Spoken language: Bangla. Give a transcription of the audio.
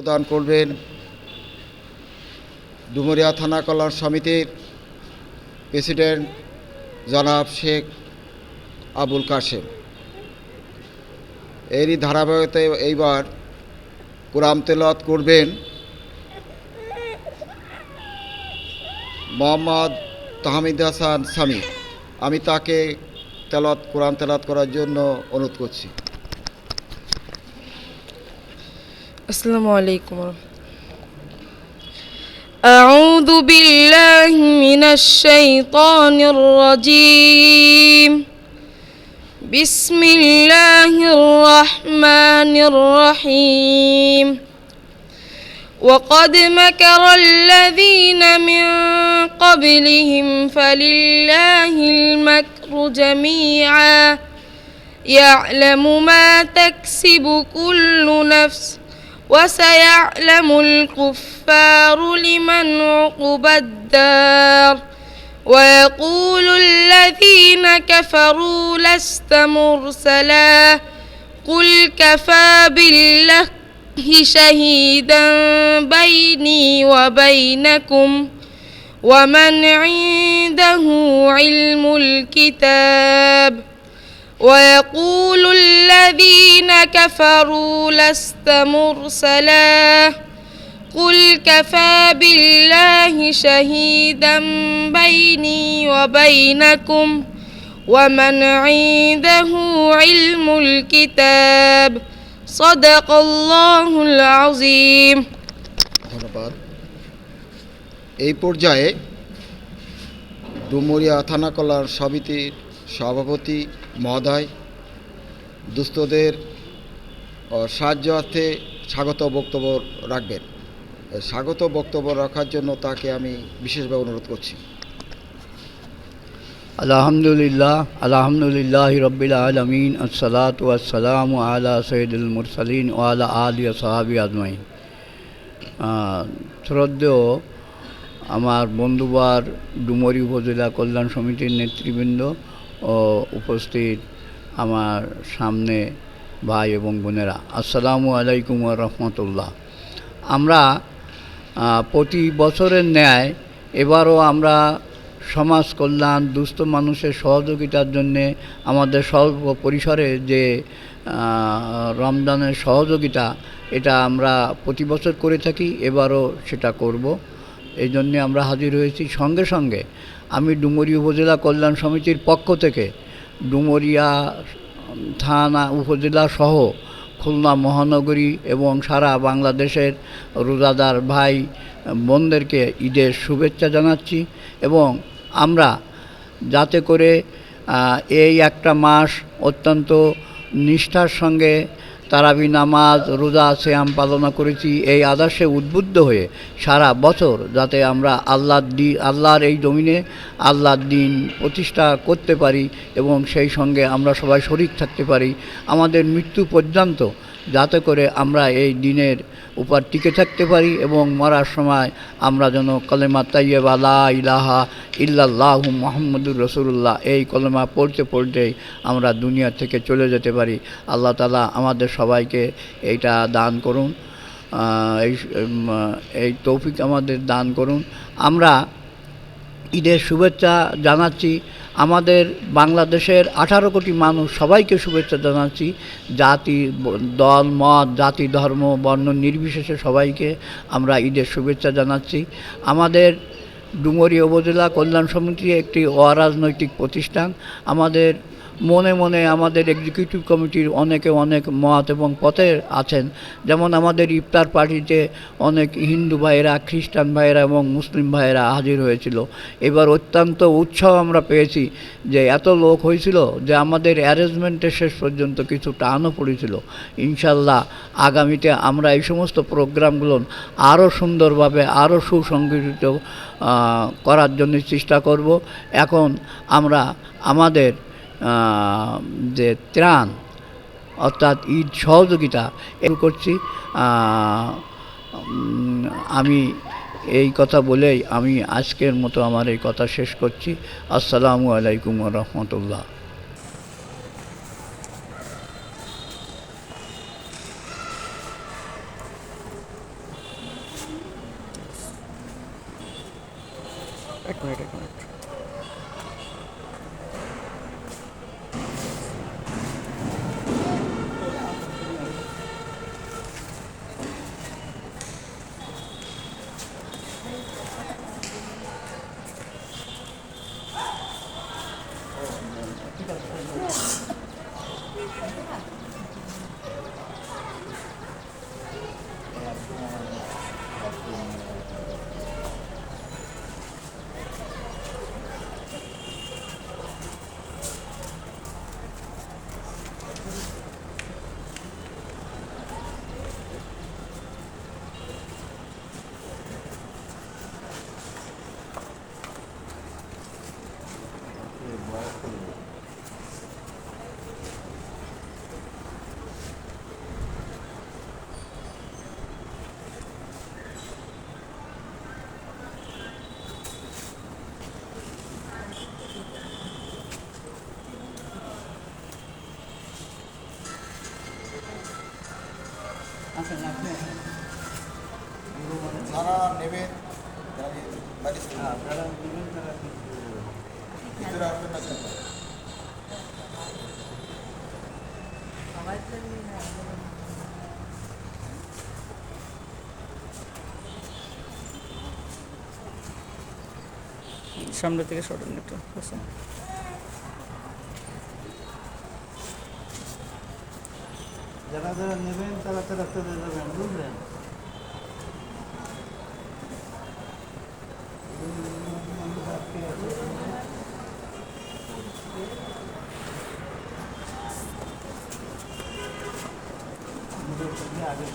প্রদান করবেন ডুমুরিয়া থানা কল্যাণ সমিতির প্রেসিডেন্ট জনাব শেখ আবুল কাশেম। এরই ধারাবাহিকতায় এইবার কোরআন তেলাওয়াত করবেন মোহাম্মদ তাহমিদ হাসান সামি। আমি তাকে তেলাওয়াত, কোরআন তেলাওয়াত করার জন্য অনুরোধ করছি। السلام عليكم أعوذ بالله من الشيطان الرجيم. بسم الله الرحمن الرحيم. وقد مكر الذين من قبلهم فلله المكر جميعا. يعلم ما تكسب كل نفس وسيعلم الكفار لمن عقبى الدار ويقول الذين كفروا لست مرسلا قل كفى بالله شهيدا بيني وبينكم ومن عنده علم الكتاب ويقول الذين كفروا لست مرسلا قل كفى بالله شهيدا بيني وبينكم ومن عنده علم الكتاب صدق الله العظيم ধন্যবাদ এই পর্যায়ে ডুমুরিয়া থানা কল্যাণ সমিতির সভাপতি মহোদয়, দুস্থদের ও সাহায্যার্থে স্বাগত বক্তব্য রাখবেন। স্বাগত বক্তব্য রাখার জন্য তাকে আমি বিশেষভাবে অনুরোধ করছি। আলহামদুলিল্লাহ আলহামদুলিল্লাহ রবিল আলমিন, আসসালাতু আসসালাম আলা সৈদুল মুরসালিন ও আলা আলী সাহাবি আজমাইন। শ্রদ্ধেয় আমার বন্ধুবার ডুমরি উপজেলা কল্যাণ সমিতির নেতৃবৃন্দ ও উপস্থিত আমার সামনে ভাই এবং বোনেরা। আসসালামু আলাইকুম রহমতুল্লাহ। আমরা প্রতি বছরের ন্যায় এবারও আমরা সমাজ কল্যাণ, দুস্থ মানুষের সহযোগিতার জন্যে আমাদের স্বল্প পরিসরে যে রমজানের সহযোগিতা, এটা আমরা প্রতি বছর করে থাকি, এবারও সেটা করব। এই জন্যে আমরা হাজির হয়েছি সঙ্গে সঙ্গে। আমি ডুমুরি উপজেলা কল্যাণ সমিতির পক্ষ থেকে ডুমুরিয়া থানা উপজেলা সহ খুলনা মহানগরী এবং সারা বাংলাদেশের রোজাদার ভাই বোনদেরকে ঈদের শুভেচ্ছা জানাচ্ছি এবং আমরা যাতে করে এই একটা মাস অত্যন্ত নিষ্ঠার সঙ্গে তারাবি নামাজ, রোজা শ্যাম পালনা করেছি। এই আদর্শে উদ্বুদ্ধ হয়ে সারা বছর যাতে আমরা আল্লাহর দিন আল্লাহর এই জমিনে আল্লাহর দিন প্রতিষ্ঠা করতে পারি এবং সেই সঙ্গে আমরা সবাই শরীর থাকতে পারি। আমাদের মৃত্যু পর্যন্ত যাতে করে আমরা এই দিনের উপর টিকে থাকতে পারি এবং মরার সময় আমরা যেন কলেমা তাইয়েব আলা ইলাহা ইল্লাল্লাহ মোহাম্মদুর রসুল্লাহ এই কলেমা পড়তে পড়তেই আমরা দুনিয়া থেকে চলে যেতে পারি। আল্লাহ তালা আমাদের সবাইকে এইটা দান করুন। এই এই তৌফিক আমাদের দান করুন। আমরা ঈদের শুভেচ্ছা জানাচ্ছি। আমাদের বাংলাদেশের আঠারো কোটি মানুষ সবাইকে শুভেচ্ছা জানাচ্ছি। জাতি, দল, মত, জাতি, ধর্ম, বর্ণ নির্বিশেষে সবাইকে আমরা ঈদের শুভেচ্ছা জানাচ্ছি। আমাদের ডুমুরি উপজেলা কল্যাণ সমিতি একটি অরাজনৈতিক প্রতিষ্ঠান। আমাদের মনে মনে আমাদের এক্সিকিউটিভ কমিটির অনেকে অনেক মত এবং পথে আছেন। যেমন আমাদের ইফতার পার্টিতে অনেক হিন্দু ভাইয়েরা, খ্রিস্টান ভাইয়েরা এবং মুসলিম ভাইয়েরা হাজির হয়েছিল। এবার অত্যন্ত উৎসাহ আমরা পেয়েছি যে এত লোক হয়েছিল যে আমাদের অ্যারেঞ্জমেন্টের শেষ পর্যন্ত কিছু টানও পড়েছিল। ইনশাল্লাহ আগামীতে আমরা এই সমস্ত প্রোগ্রামগুলো আরও সুন্দরভাবে, আরও সুসংগঠিত করার জন্য চেষ্টা করব। এখন আমরা আমাদের যে ত্রাণ, অর্থাৎ ঈদ সহযোগিতা এ করছি। আমি এই কথা বলেই আমি আজকের মতো আমার এই কথা শেষ করছি। আসসালামু আলাইকুম রহমতুল্লাহ। এক মিনিট এক মিনিট। যারা নেবে ভিতরে আসবেন না কেন? সামনে থেকে সরেন একটু যারা যারা নেবেন তারা তারা চলে যাবেন বুঝলেন? আগে